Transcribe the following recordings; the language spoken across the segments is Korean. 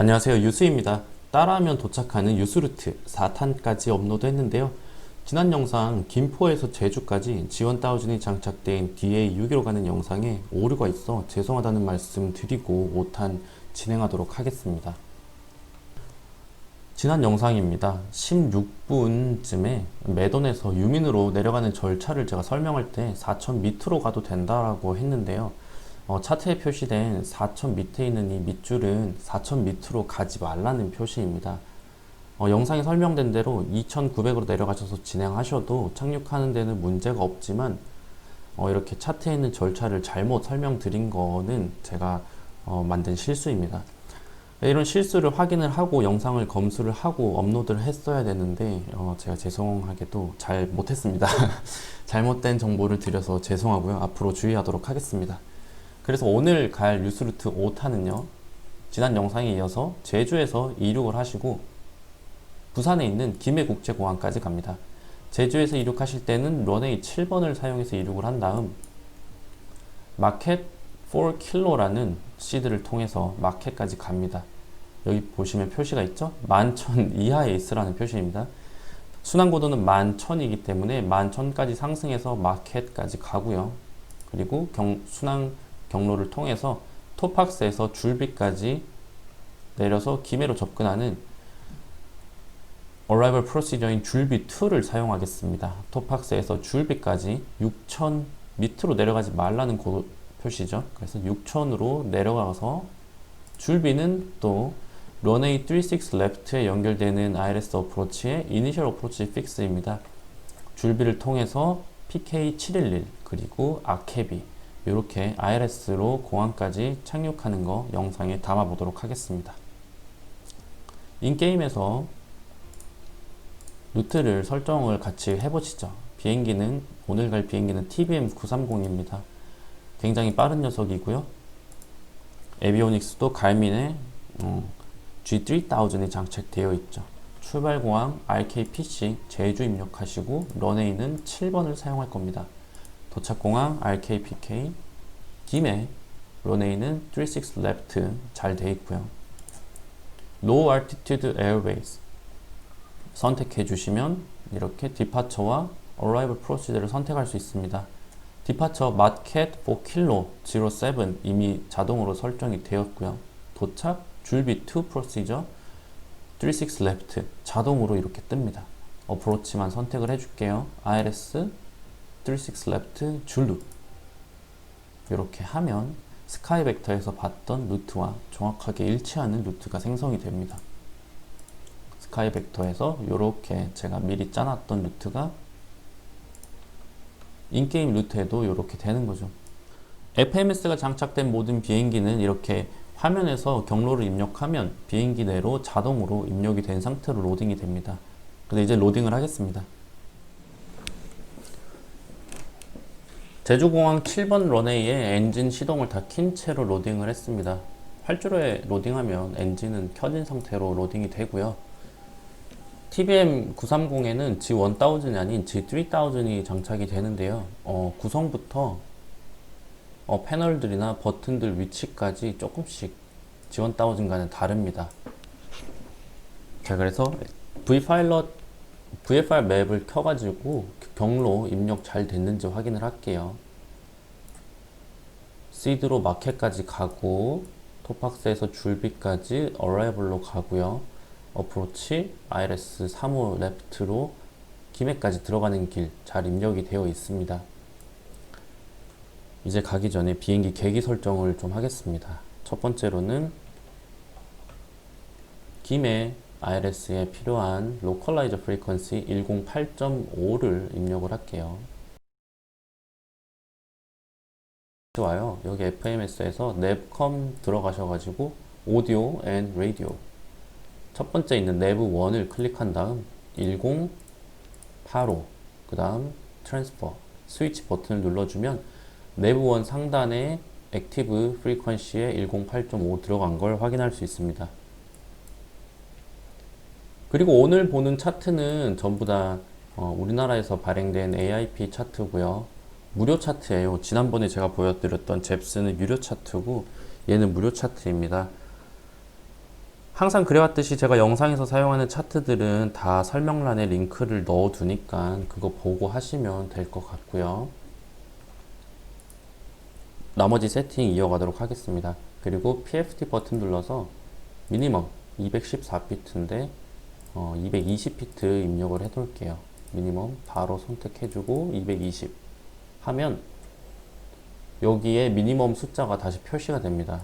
안녕하세요. 유수입니다. 따라하면 도착하는 유수루트 4탄까지 업로드 했는데요. 지난 영상 김포에서 제주까지 지원 다우즌이 장착된 DA6기로 가는 영상에 오류가 있어 죄송하다는 말씀 드리고 5탄 진행하도록 하겠습니다. 지난 영상입니다. 16분쯤에 매돈에서 유민으로 내려가는 절차를 제가 설명할 때 4천 밑으로 가도 된다라고 했는데요 어, 차트에 표시된 4천 밑에 있는 이 밑줄은 4천 밑으로 가지 말라는 표시입니다. 어, 영상에 설명된 대로 2,900으로 내려가셔서 진행하셔도 착륙하는 데는 문제가 없지만 어, 이렇게 차트에 있는 절차를 잘못 설명드린 거는 제가 어, 만든 실수입니다. 이런 실수를 확인을 하고 영상을 검수를 하고 업로드를 했어야 되는데 어, 제가 죄송하게도 잘 못했습니다. 잘못된 정보를 드려서 죄송하고요. 앞으로 주의하도록 하겠습니다. 그래서 오늘 갈 뉴스루트 5탄은요. 지난 영상에 이어서 제주에서 이륙을 하시고 부산에 있는 김해국제공항까지 갑니다. 제주에서 이륙하실 때는 런웨이 7번을 사용해서 이륙을 한 다음 마켓 4킬로라는 시드를 통해서 마켓까지 갑니다. 여기 보시면 표시가 있죠? 11,000 이하에 있으라는 표시입니다. 순환고도는 11,000이기 때문에 11,000까지 상승해서 마켓까지 가고요. 그리고 경, 순환 경로를 통해서 토팍스에서 줄비까지 내려서 김해로 접근하는 Arrival Procedure인 줄비 2를 사용하겠습니다. 토팍스에서 줄비까지 6,000 밑으로 내려가지 말라는 고 표시죠. 그래서 6,000으로 내려가서 줄비는 또 런웨이 36 레프트에 연결되는 ILS 어프로치의 이니셜 어프로치 픽스입니다. 줄비를 통해서 PK711 그리고 아케비 이렇게 ILS로 공항까지 착륙하는 거 영상에 담아 보도록 하겠습니다. 인게임에서 루트를 설정을 같이 해보시죠. 비행기는 오늘 갈 비행기는 TBM 930입니다. 굉장히 빠른 녀석이고요. 에비오닉스도 갈민에 음, G3000이 장착되어 있죠. 출발공항 RKPC 제주 입력하시고 런웨이는 7번을 사용할 겁니다. 도착공항 RKPK 김해 런웨이는 36 left 잘 되어 있고요. Low Altitude Airways 선택해 주시면 이렇게 디파처와 Arrival Procedure를 선택할 수 있습니다. 디파처 마켓 4kilo 07 이미 자동으로 설정이 되었고요. 도착 줄비 2 Procedure 36 left 자동으로 이렇게 뜹니다. 어프로치만 선택을 해줄게요. ILS 36 left 줄루 이렇게 하면 스카이 벡터에서 봤던 루트와 정확하게 일치하는 루트가 생성이 됩니다. 스카이 벡터에서 이렇게 제가 미리 짜놨던 루트가 인게임 루트에도 이렇게 되는 거죠. FMS가 장착된 모든 비행기는 이렇게 화면에서 경로를 입력하면 비행기 내로 자동으로 입력이 된 상태로 로딩이 됩니다. 그래서 이제 로딩을 하겠습니다. 제주공항 7번 런웨이에 엔진 시동을 다 킨 채로 로딩을 했습니다. 활주로에 로딩하면 엔진은 켜진 상태로 로딩이 되고요. TBM 930에는 G1000이 아닌 G3000이 장착이 되는데요. 어, 구성부터 어, 패널들이나 버튼들 위치까지 조금씩 G1000과는 다릅니다. 자, 그래서 V파일럿 VFR 맵을 켜가지고 경로 입력 잘 됐는지 확인을 할게요. 시드로 마켓까지 가고 토팍스에서 줄비까지 어라이블로 가고요. 어프로치 ILS 3호 레프트로 김해까지 들어가는 길 잘 입력이 되어 있습니다. 이제 가기 전에 비행기 계기 설정을 좀 하겠습니다. 첫 번째로는 김해 ILS에 필요한 로컬라이저 프리퀀시 108.5를 입력을 할게요. 좋아요. 여기 FMS에서 넵컴 들어가셔가지고 오디오 앤 라디오 첫 번째 있는 내부 1을 클릭한 다음 1085, 그 다음 트랜스퍼, 스위치 버튼을 눌러주면 내부 1 상단에 액티브 프리퀀시에 108.5 들어간 걸 확인할 수 있습니다. 그리고 오늘 보는 차트는 전부 다 어, 우리나라에서 발행된 AIP 차트고요. 무료 차트예요. 지난번에 제가 보여드렸던 잽스는 유료 차트고 얘는 무료 차트입니다. 항상 그래왔듯이 제가 영상에서 사용하는 차트들은 다 설명란에 링크를 넣어 두니까 그거 보고 하시면 될 것 같고요. 나머지 세팅 이어가도록 하겠습니다. 그리고 PFT 버튼 눌러서 미니멈 214피트인데 어, 220피트 입력을 해둘게요. 미니멈 바로 선택해주고 220 하면 여기에 미니멈 숫자가 다시 표시가 됩니다.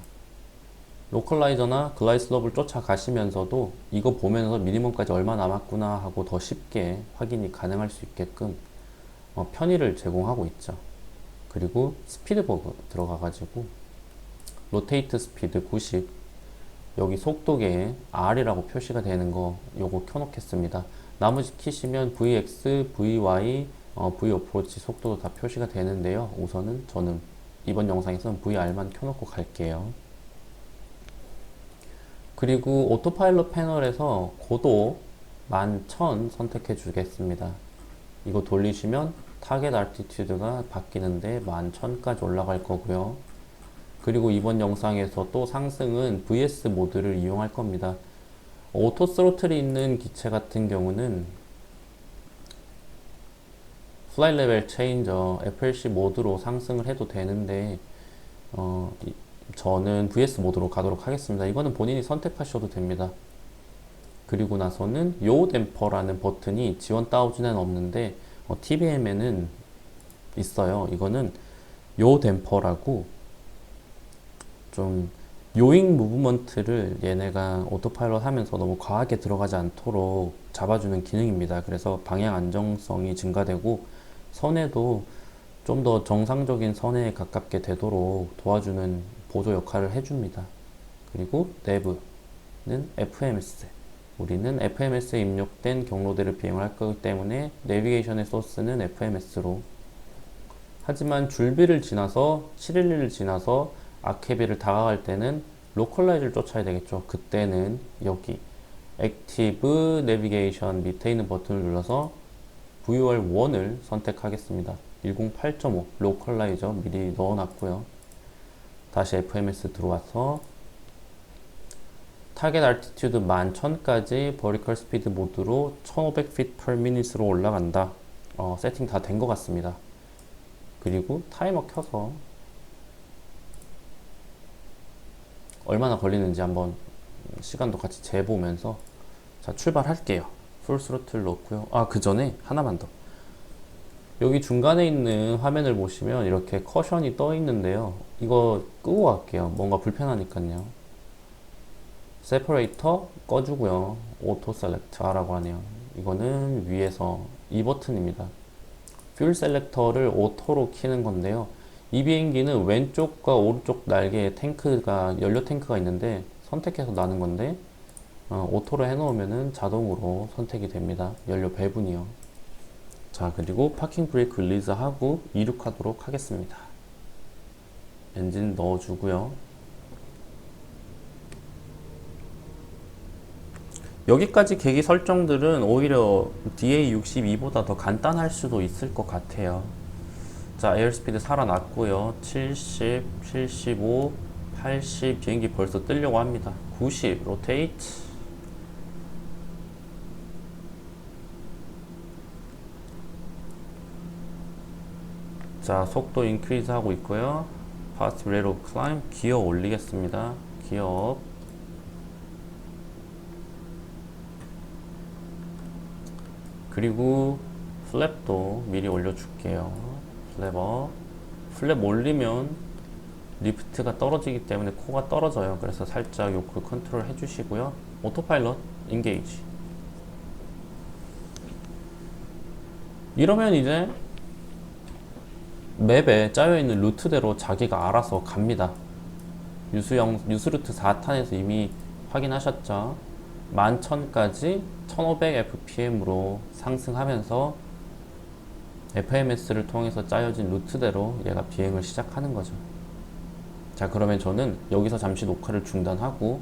로컬라이저나 글라이슬럽을 쫓아가시면서도 이거 보면서 미니멈까지 얼마 남았구나 하고 더 쉽게 확인이 가능할 수 있게끔 어, 편의를 제공하고 있죠. 그리고 스피드버그 들어가가지고 로테이트 스피드 90 여기 속도계에 R이라고 표시가 되는 거 요거 켜놓겠습니다. 나머지 키시면 VX, VY, 어, V 어프로치 속도도 다 표시가 되는데요. 우선은 저는 이번 영상에서는 VR만 켜놓고 갈게요. 그리고 오토파일럿 패널에서 고도 11,000 선택해 주겠습니다. 이거 돌리시면 타겟 알티튜드가 바뀌는데 11,000까지 올라갈 거고요. 그리고 이번 영상에서 또 상승은 VS 모드를 이용할 겁니다. 오토 스로틀이 있는 기체 같은 경우는 플라이 레벨 체인저 FLC 모드로 상승을 해도 되는데 어, 이- 저는 VS 모드로 가도록 하겠습니다. 이거는 본인이 선택하셔도 됩니다. 그리고 나서는 요 댐퍼라는 버튼이 지원 다우즈는 없는데 어, TBM에는 있어요. 이거는 요 댐퍼라고 좀 요잉 무브먼트를 얘네가 오토파일럿 하면서 너무 과하게 들어가지 않도록 잡아주는 기능입니다. 그래서 방향 안정성이 증가되고 선에도 좀 더 정상적인 선에 가깝게 되도록 도와주는 보조 역할을 해줍니다. 그리고 내부는 FMS. 우리는 FMS에 입력된 경로대를 비행할 거기 때문에 내비게이션의 소스는 FMS로 하지만 줄비를 지나서 711을 지나서 아케비를 다가갈 때는 로컬라이즈를 쫓아야 되겠죠. 그때는 여기 액티브 내비게이션 밑에 있는 버튼을 눌러서 VOR1을 선택하겠습니다. 108.5 로컬라이저 미리 넣어놨고요. 다시 FMS 들어와서 타겟 알티튜드 11,000까지 버리컬 스피드 모드로 1500ft per minute로 올라간다. 어, 세팅 다 된 것 같습니다. 그리고 타이머 켜서 얼마나 걸리는지 한번 시간도 같이 재보면서 자 출발할게요. 풀 스로틀 넣고요. 아 그 전에 하나만 더. 여기 중간에 있는 화면을 보시면 이렇게 커션이 떠 있는데요. 이거 끄고 갈게요. 뭔가 불편하니까요. 세퍼레이터 꺼주고요. 오토 셀렉터라고 하네요. 이거는 위에서 이 버튼입니다. 퓨얼 셀렉터를 오토로 키는 건데요. 이 비행기는 왼쪽과 오른쪽 날개에 탱크가 연료 탱크가 있는데 선택해서 나는 건데 어, 오토로 해놓으면은 자동으로 선택이 됩니다. 연료 배분이요. 자 그리고 파킹 브레이크 릴리즈 하고 이륙하도록 하겠습니다. 엔진 넣어주고요. 여기까지 계기 설정들은 오히려 DA62보다 더 간단할 수도 있을 것 같아요. 자, 에어스피드 살아났고요. 70, 75, 80 비행기 벌써 뜨려고 합니다. 90 로테이트. 자, 속도 인크리즈 하고 있고요. 파스트 레로 클라임 기어 올리겠습니다. 기어 업. 그리고 플랩도 미리 올려줄게요. 플랩업. 플랩 올리면 리프트가 떨어지기 때문에 코가 떨어져요. 그래서 살짝 요크 컨트롤 해주시고요. 오토파일럿 인게이지. 이러면 이제 맵에 짜여있는 루트대로 자기가 알아서 갑니다. 유수영, 유수루트 4탄에서 이미 확인하셨죠? 11,000까지 1500fpm으로 상승하면서 FMS를 통해서 짜여진 루트대로 얘가 비행을 시작하는 거죠. 자, 그러면 저는 여기서 잠시 녹화를 중단하고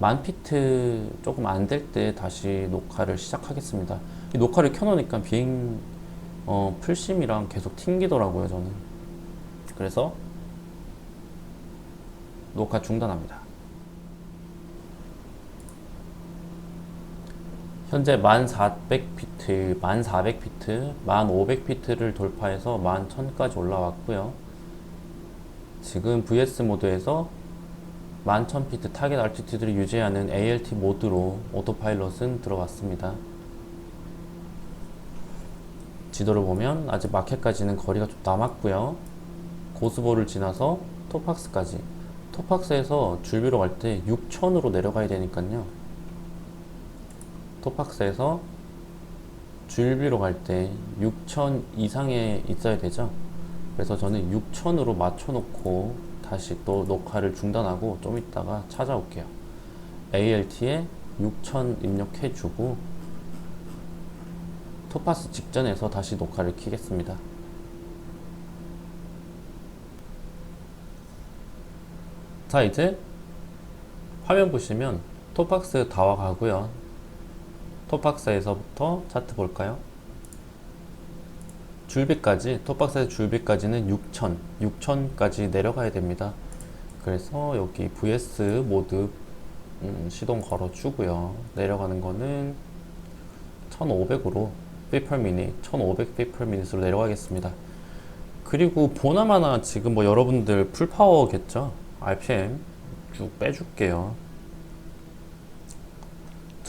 만 피트 조금 안 될 때 다시 녹화를 시작하겠습니다. 이 녹화를 켜놓으니까 비행 어, 풀심이랑 계속 튕기더라고요, 저는. 그래서 녹화 중단합니다. 현재 1400피트, 1400피트, 1500피트를 돌파해서 11000까지 올라왔고요. 지금 VS 모드에서 11000피트 타겟 알티튜드를 유지하는 ALT 모드로 오토파일럿은 들어왔습니다. 지도를 보면 아직 마켓까지는 거리가 좀 남았고요. 고스보를 지나서 토팍스까지. 토팍스에서 줄비로 갈 때 6000으로 내려가야 되니까요. 토팍스에서 줄비로 갈 때6000 이상에 있어야 되죠. 그래서 저는 6000으로 맞춰놓고 다시 또 녹화를 중단하고 좀 이따가 찾아올게요. ALT에 6000 입력해주고 토파스 직전에서 다시 녹화를 키겠습니다. 자 이제 화면 보시면 토박스 다 와 가고요. 토박스에서부터 차트 볼까요? 줄비까지 토박스의 줄비까지는 6천 6천 까지 내려가야 됩니다. 그래서 여기 VS 모드 음, 시동 걸어 주고요. 내려가는 거는 1500으로 페이퍼 미니 1500 페이퍼 미니스로 내려가겠습니다. 그리고 보나마나 지금 뭐 여러분들 풀파워겠죠? RPM 쭉 빼줄게요.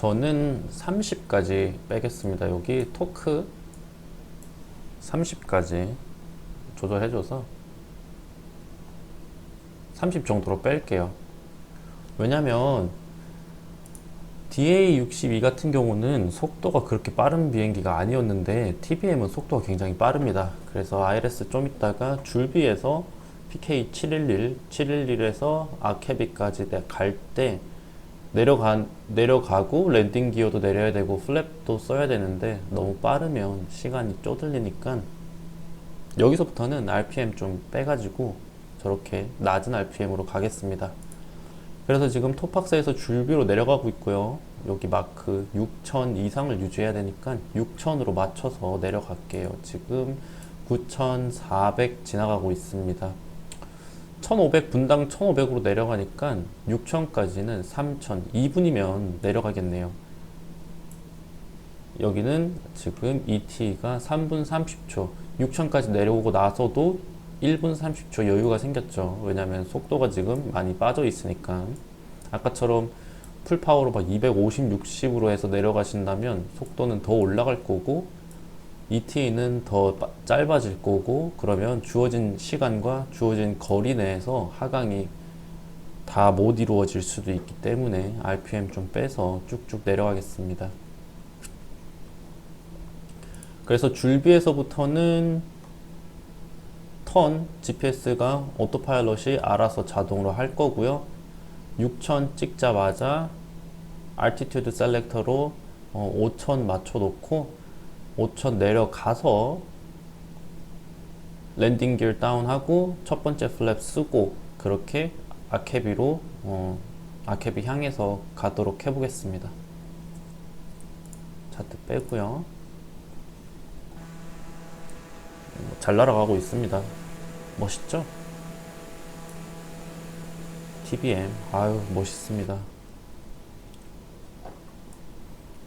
저는 30까지 빼겠습니다. 여기 토크 30까지 조절해줘서 30 정도로 뺄게요. 왜냐면 DA62 같은 경우는 속도가 그렇게 빠른 비행기가 아니었는데 TBM은 속도가 굉장히 빠릅니다. 그래서 ILS 좀 있다가 줄비에서 PK711, 711에서 아케비까지 갈 때 내려가, 내려가고 랜딩 기어도 내려야 되고 플랩도 써야 되는데 너무 빠르면 시간이 쪼들리니까 여기서부터는 RPM 좀 빼가지고 저렇게 낮은 RPM으로 가겠습니다. 그래서 지금 토팍스에서 줄비로 내려가고 있고요. 여기 마크 6000 이상을 유지해야 되니까 6000으로 맞춰서 내려갈게요. 지금 9400 지나가고 있습니다. 1500 분당 1500으로 내려가니까 6000까지는 3000 2분이면 내려가겠네요. 여기는 지금 ET가 3분 30초 6000까지 내려오고 나서도 1분 30초 여유가 생겼죠. 왜냐면 속도가 지금 많이 빠져 있으니까. 아까처럼 풀파워로 막 250, 60으로 해서 내려가신다면 속도는 더 올라갈 거고 ET는 더 빠- 짧아질 거고 그러면 주어진 시간과 주어진 거리 내에서 하강이 다 못 이루어질 수도 있기 때문에 RPM 좀 빼서 쭉쭉 내려가겠습니다. 그래서 줄비에서부터는 턴 GPS가 오토파일럿이 알아서 자동으로 할 거고요. 6000 찍자마자 알티튜드 셀렉터로 어, 5000 맞춰 놓고 5000 내려가서 랜딩 기어 다운하고 첫 번째 플랩 쓰고 그렇게 아케비로 어, 아케비 향해서 가도록 해보겠습니다. 차트 빼고요. 잘 날아가고 있습니다. 멋있죠? TBM 아유 멋있습니다.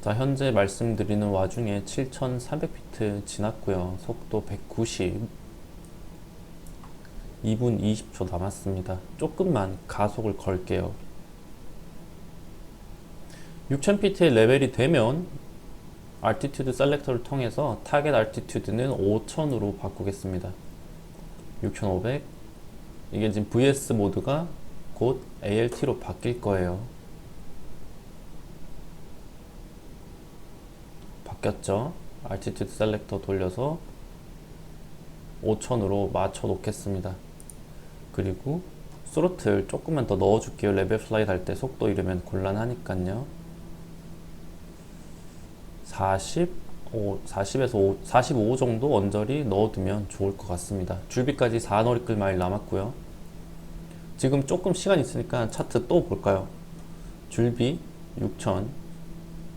자 현재 말씀드리는 와중에 7,300피트 지났고요. 속도 190 2분 20초 남았습니다. 조금만 가속을 걸게요. 6000피트의 레벨이 되면 알티튜드 셀렉터를 통해서 타겟 알티튜드는 5000으로 바꾸겠습니다. 6500 이게 지금 VS 모드가 곧 ALT로 바뀔 거예요. 바뀌었죠? 알티튜드 셀렉터 돌려서 5000으로 맞춰 놓겠습니다. 그리고 스로틀 조금만 더 넣어 줄게요. 레벨 플라이 할 때 속도 잃으면 곤란하니까요. 45, 40에서 5, 45 정도 언저리 넣어두면 좋을 것 같습니다. 줄비까지 4너리끌 마일 남았고요. 지금 조금 시간 있으니까 차트 또 볼까요? 줄비 6000,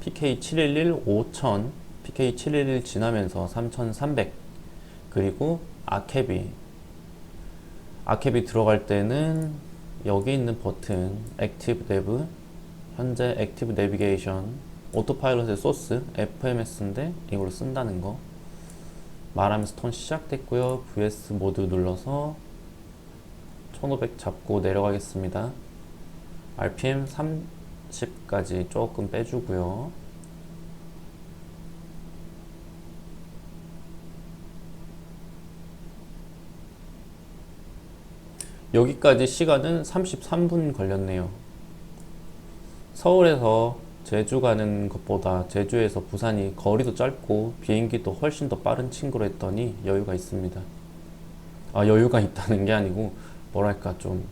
PK711 5000, PK711 지나면서 3300, 그리고 아케비. 아케비 들어갈 때는 여기 있는 버튼 액티브 데브 현재 액티브 내비게이션 오토파일럿의 소스 FMS인데 이걸로 쓴다는 거. 말하면서 톤 시작됐고요. VS 모드 눌러서 1500 잡고 내려가겠습니다. RPM 30까지 조금 빼주고요 여기까지 시간은 33분 걸렸네요 서울에서 제주 가는 것보다 제주에서 부산이 거리도 짧고 비행기도 훨씬 더 빠른 친구로 했더니 여유가 있습니다. 아, 여유가 있다는 게 아니고 뭐랄까 좀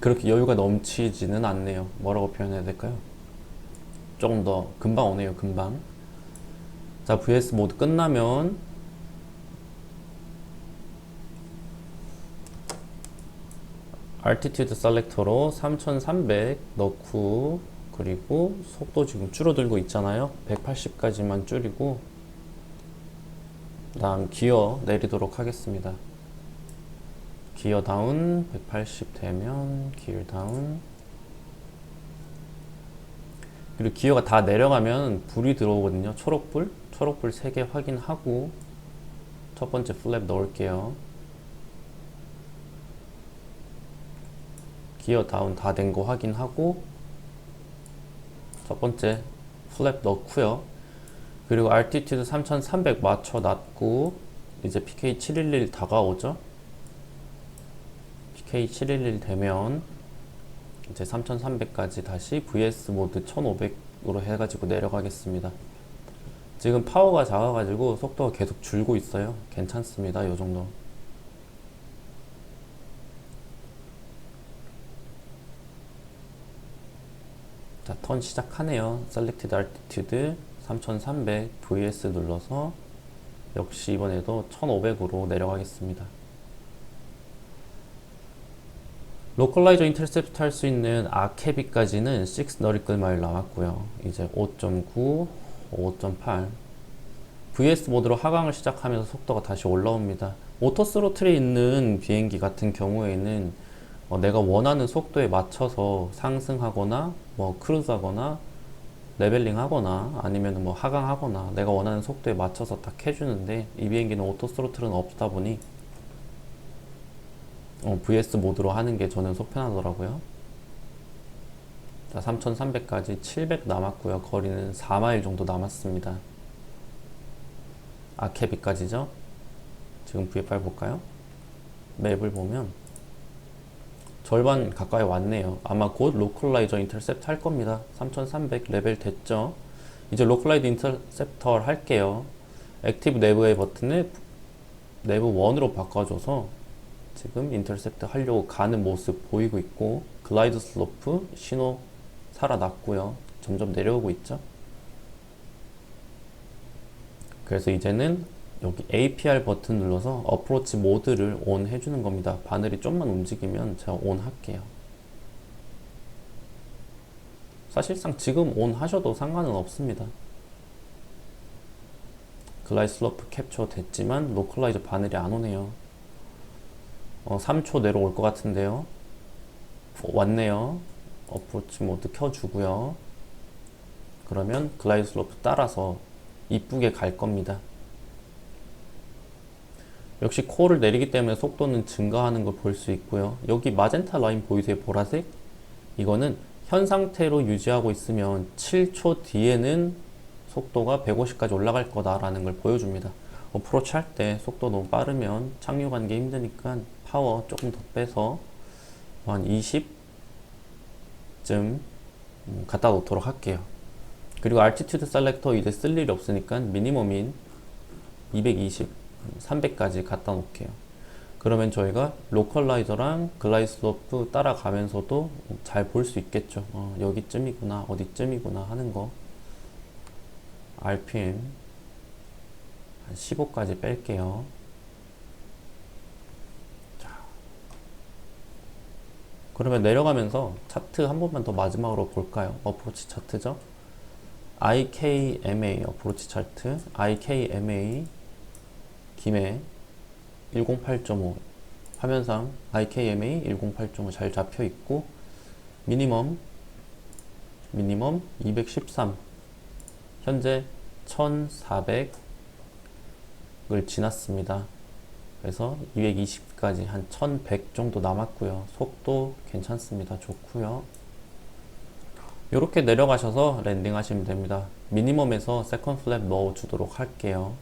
그렇게 여유가 넘치지는 않네요. 뭐라고 표현해야 될까요? 조금 더 금방 오네요, 금방. 자, VS 모드 끝나면 altitude 셀렉터로 3300 넣고 그리고 속도 지금 줄어들고 있잖아요 180까지만 줄이고 다음 기어 내리도록 하겠습니다 기어 다운 180 되면 기어 다운 그리고 기어가 다 내려가면 불이 들어오거든요 초록불 초록불 3개 확인하고 첫 번째 플랩 넣을게요 기어 다운 다 된 거 확인하고 첫 번째 플랩 넣고요. 그리고 altitude 3300 맞춰 놨고 이제 PK 711 다가오죠. PK 711 되면 이제 3300까지 다시 VS 모드 1500으로 해가지고 내려가겠습니다. 지금 파워가 작아가지고 속도가 계속 줄고 있어요. 괜찮습니다. 이 정도. 자, 턴 시작하네요. Selected Altitude 3300 VS 눌러서 역시 이번에도 1500으로 내려가겠습니다. 로컬라이저 인터셉트 할 수 있는 아케비까지는 6 너리클 마일 나왔고요. 이제 5.9, 5.8 VS 모드로 하강을 시작하면서 속도가 다시 올라옵니다. 오토 스로틀에 있는 비행기 같은 경우에는 어, 내가 원하는 속도에 맞춰서 상승하거나 뭐 크루즈하거나 레벨링 하거나 아니면 뭐 하강하거나 내가 원하는 속도에 맞춰서 딱 해주는데 이 비행기는 오토 스로틀은 없다 보니 어, VS 모드로 하는 게 저는 속편하더라고요. 자, 3300까지 700 남았고요. 거리는 4마일 정도 남았습니다. 아케비까지죠? 지금 VFR 볼까요? 맵을 보면 절반 가까이 왔네요. 아마 곧 로컬라이저 인터셉트 할 겁니다. 3300 레벨 됐죠. 이제 로컬라이저 인터셉터 할게요. 액티브 내부의 버튼을 내부 1으로 바꿔줘서 지금 인터셉트 하려고 가는 모습 보이고 있고 글라이드 슬로프 신호 살아났고요. 점점 내려오고 있죠. 그래서 이제는 여기 APR 버튼 눌러서 어프로치 모드를 온 해주는 겁니다. 바늘이 좀만 움직이면 제가 온 할게요. 사실상 지금 온 하셔도 상관은 없습니다. 글라이 슬로프 캡처 됐지만 로컬라이저 바늘이 안 오네요. 어, 3초 내로 올것 같은데요. 어, 왔네요. 어프로치 모드 켜주고요. 그러면 글라이드 슬로프 따라서 이쁘게 갈 겁니다. 역시 코어를 내리기 때문에 속도는 증가하는 걸 볼 수 있고요. 여기 마젠타 라인 보이세요? 보라색? 이거는 현 상태로 유지하고 있으면 7초 뒤에는 속도가 150까지 올라갈 거다라는 걸 보여줍니다. 어프로치 할 때 속도 너무 빠르면 착륙하는 게 힘드니까 파워 조금 더 빼서 한 20쯤 음, 갖다 놓도록 할게요. 그리고 altitude 셀렉터 이제 쓸 일이 없으니까 미니멈인 220 300까지 갖다 놓을게요. 그러면 저희가 로컬라이저랑 글라이스로프 따라가면서도 잘 볼 수 있겠죠. 어, 여기쯤이구나, 어디쯤이구나 하는 거. RPM 한 15까지 뺄게요. 그러면 내려가면서 차트 한 번만 더 마지막으로 볼까요? 어프로치 차트죠. IKMA 어프로치 차트, IKMA 김해 108.5 화면상 IKMA 108.5 잘 잡혀 있고 미니멈 미니멈 213 현재 1400을 지났습니다. 그래서 220 까지 한 1100 정도 남았고요. 속도 괜찮습니다. 좋고요. 이렇게 내려가셔서 랜딩 하시면 됩니다. 미니멈에서 세컨 플랩 넣어 주도록 할게요.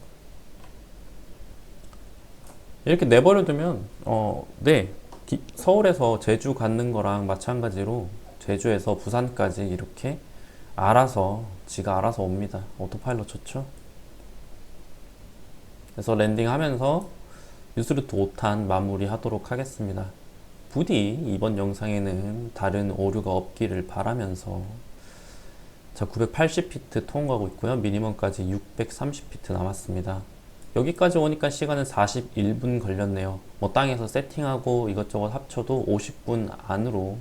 이렇게 내버려 두면 어, 네 기- 서울에서 제주 가는 거랑 마찬가지로 제주에서 부산까지 이렇게 알아서 지가 알아서 옵니다. 오토파일럿 좋죠? 그래서 랜딩 하면서 뉴스루트 5탄 마무리하도록 하겠습니다. 부디 이번 영상에는 다른 오류가 없기를 바라면서 자 980피트 통과하고 있고요. 미니멈까지 630피트 남았습니다. 여기까지 오니까 시간은 41분 걸렸네요. 뭐 땅에서 세팅하고 이것저것 합쳐도 50분 안으로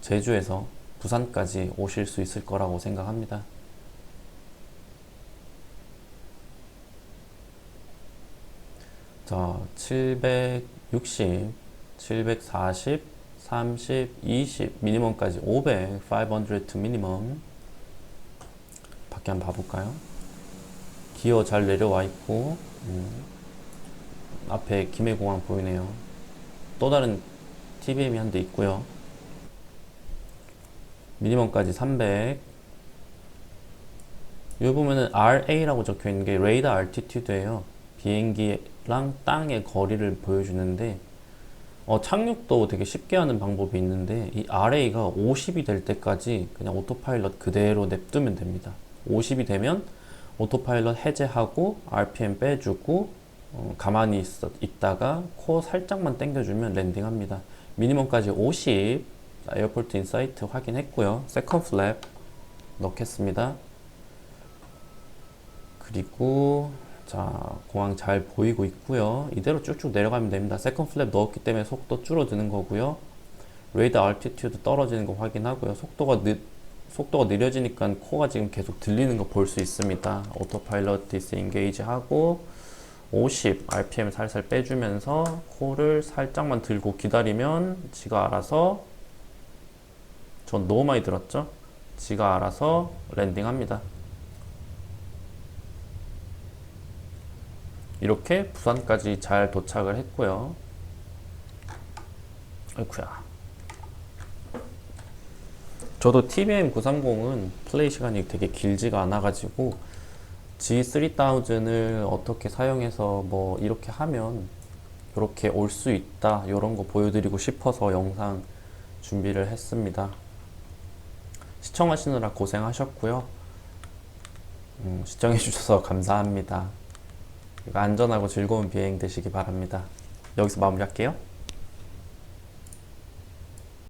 제주에서 부산까지 오실 수 있을 거라고 생각합니다. 자, 760, 740, 30, 20, 미니멈까지 500, 500 to 미니멈. 밖에 한번 봐볼까요? 기어 잘 내려와 있고, 음, 앞에 김해공항 보이네요. 또 다른 TBM이 한 대 있고요. 미니멈까지 300. 여기 보면은 RA라고 적혀 있는 게 레이더 알티튜드예요. 비행기 랑 땅의 거리를 보여주는데 어, 착륙도 되게 쉽게 하는 방법이 있는데 이 RA가 50이 될 때까지 그냥 오토파일럿 그대로 냅두면 됩니다. 50이 되면 오토파일럿 해제하고 RPM 빼주고 어, 가만히 있어, 있다가 코어 살짝만 당겨주면 랜딩합니다. 미니멈까지 50 에어포트 인사이트 확인했고요. 세컨 플랩 넣겠습니다. 그리고 자 공항 잘 보이고 있고요. 이대로 쭉쭉 내려가면 됩니다. 세컨 플랩 넣었기 때문에 속도 줄어드는 거고요. 레이더 알티튜드 떨어지는 거 확인하고요. 속도가 느, 속도가 느려지니까 코가 지금 계속 들리는 거 볼 수 있습니다. 오토파일럿 디스인게이지 하고 50 RPM 살살 빼주면서 코를 살짝만 들고 기다리면 지가 알아서 전 너무 많이 들었죠? 지가 알아서 랜딩합니다. 이렇게 부산까지 잘 도착을 했고요. 아이쿠야. 저도 TBM 930은 플레이 시간이 되게 길지가 않아가지고 G3000을 어떻게 사용해서 뭐 이렇게 하면 이렇게 올 수 있다 이런 거 보여드리고 싶어서 영상 준비를 했습니다. 시청하시느라 고생하셨고요. 음, 시청해주셔서 감사합니다. 안전하고 즐거운 비행 되시기 바랍니다. 여기서 마무리할게요.